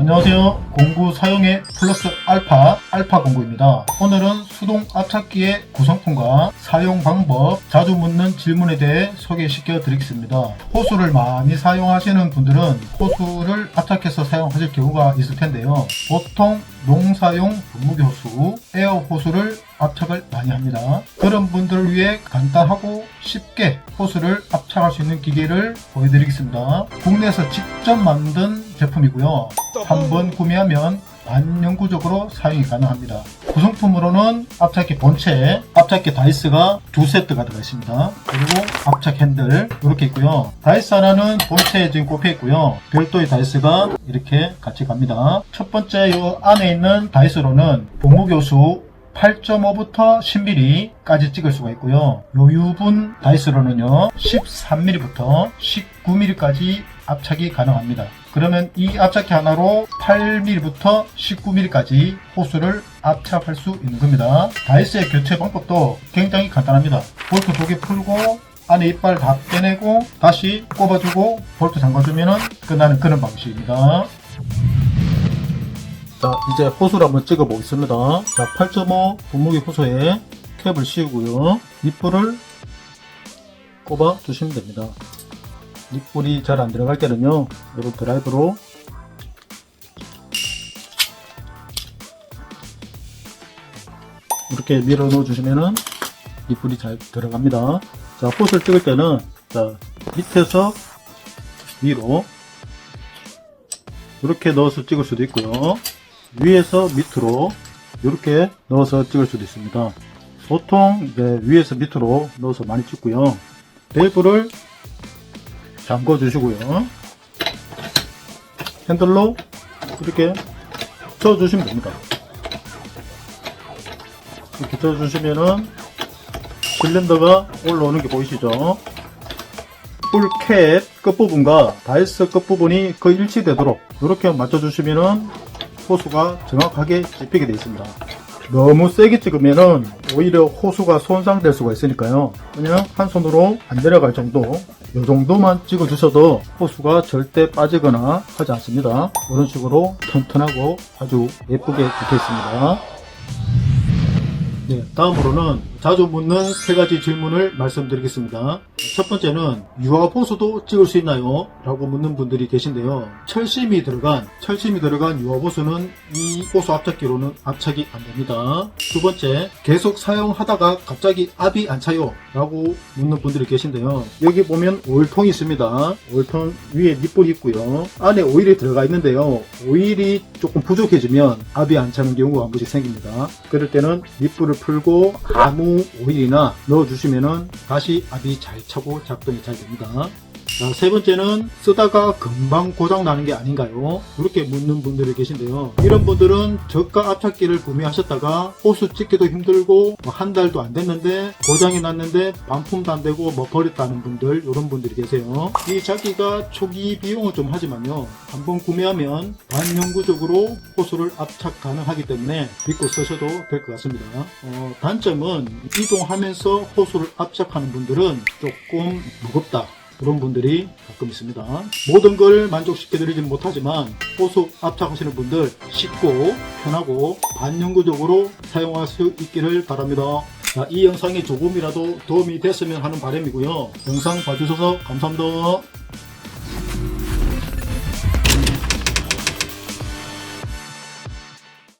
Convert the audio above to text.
안녕하세요. 공구 사용의 플러스 알파, 알파 공구입니다. 오늘은 수동 압착기의 구성품과 사용 방법, 자주 묻는 질문에 대해 소개시켜 드리겠습니다. 호수를 많이 사용하시는 분들은 호수를 압착해서 사용하실 경우가 있을 텐데요. 보통 농사용 분무기 호수, 에어 호수를 압착을 많이 합니다. 그런 분들을 위해 간단하고 쉽게 호수를 압착할 수 있는 기계를 보여드리겠습니다. 국내에서 직접 만든 제품이고요. 한 번 구매하면 반영구적으로 사용이 가능합니다. 구성품으로는 압착기 본체, 압착기 다이스가 두 세트가 들어가 있습니다. 그리고 압착 핸들 이렇게 있고요. 다이스 하나는 본체에 지금 꼽혀 있고요. 별도의 다이스가 이렇게 같이 갑니다. 첫 번째 이 안에 있는 다이스로는 고무교수 8.5부터 10mm까지 찍을 수가 있고요. 요 유분 다이스로는요, 13mm부터 19mm까지 압착이 가능합니다. 그러면 이 압착기 하나로 8mm부터 19mm까지 호수를 압착할 수 있는 겁니다. 다이스의 교체 방법도 굉장히 간단합니다. 볼트 두 개 풀고 안에 이빨 다 빼내고 다시 꼽아주고 볼트 잠가주면 끝나는 그런 방식입니다. 자 이제 호수를 한번 찍어 보겠습니다 자 8.5 분무기 호수에 캡을 씌우고요 밑불을 꼽아 주시면 됩니다 밑불이 잘 안 들어갈 때는요 이런 드라이브로 이렇게 밀어 넣어 주시면은 밑불이 잘 들어갑니다 자 호수를 찍을 때는 자 밑에서 위로 이렇게 넣어서 찍을 수도 있고요 위에서 밑으로 이렇게 넣어서 찍을 수도 있습니다. 보통 이제 위에서 밑으로 넣어서 많이 찍고요. 밸브를 잠궈 주시고요. 핸들로 이렇게 쳐 주시면 됩니다. 이렇게 쳐 주시면은 실린더가 올라오는 게 보이시죠? 뿔캡 끝부분과 다이스 끝부분이 거의 일치되도록 이렇게 맞춰 주시면은 호수가 정확하게 집히게 되어 있습니다. 너무 세게 찍으면은 오히려 호수가 손상될 수가 있으니까요. 그냥 한 손으로 안 내려갈 정도, 이 정도만 찍어 주셔도 호수가 절대 빠지거나 하지 않습니다. 이런 식으로 튼튼하고 아주 예쁘게 붙어 있습니다. 네, 다음으로는 자주 묻는 세 가지 질문을 말씀드리겠습니다. 첫 번째는 호수도 찍을 수 있나요? 라고 묻는 분들이 계신데요. 철심이 들어간 철심이 들어간 호수는 이 호수 압착기로는 압착이 안 됩니다. 두 번째, 계속 사용하다가 갑자기 압이 안 차요? 라고 묻는 분들이 계신데요. 여기 보면 오일통이 있습니다. 오일통 위에 밑볼이 있고요. 안에 오일이 들어가 있는데요. 오일이 조금 부족해지면 압이 안 차는 경우가 한 번씩 생깁니다. 그럴 때는 밑불을 풀고 아무 오일이나 넣어주시면은 다시 압이 잘 차고 작동이 잘 됩니다. 자, 세 번째는 쓰다가 금방 고장 나는 게 아닌가요? 그렇게 묻는 분들이 계신데요. 이런 분들은 저가 압착기를 구매하셨다가 호수 찍기도 힘들고 뭐 한 달도 안 됐는데 고장이 났는데 반품도 안 되고 뭐 버렸다는 분들 이런 분들이 계세요. 이 자기가 초기 비용은 좀 하지만요. 한번 구매하면 반영구적으로 호수를 압착 가능하기 때문에 믿고 쓰셔도 될 것 같습니다. 어, 단점은 이동하면서 호수를 압착하는 분들은 조금 무겁다. 그런 분들이 가끔 있습니다. 모든 걸 만족시켜 드리진 못하지만 호수 압착하시는 분들 쉽고 편하고 반영구적으로 사용할 수 있기를 바랍니다. 자, 이 영상이 조금이라도 도움이 됐으면 하는 바람이고요. 영상 봐주셔서 감사합니다.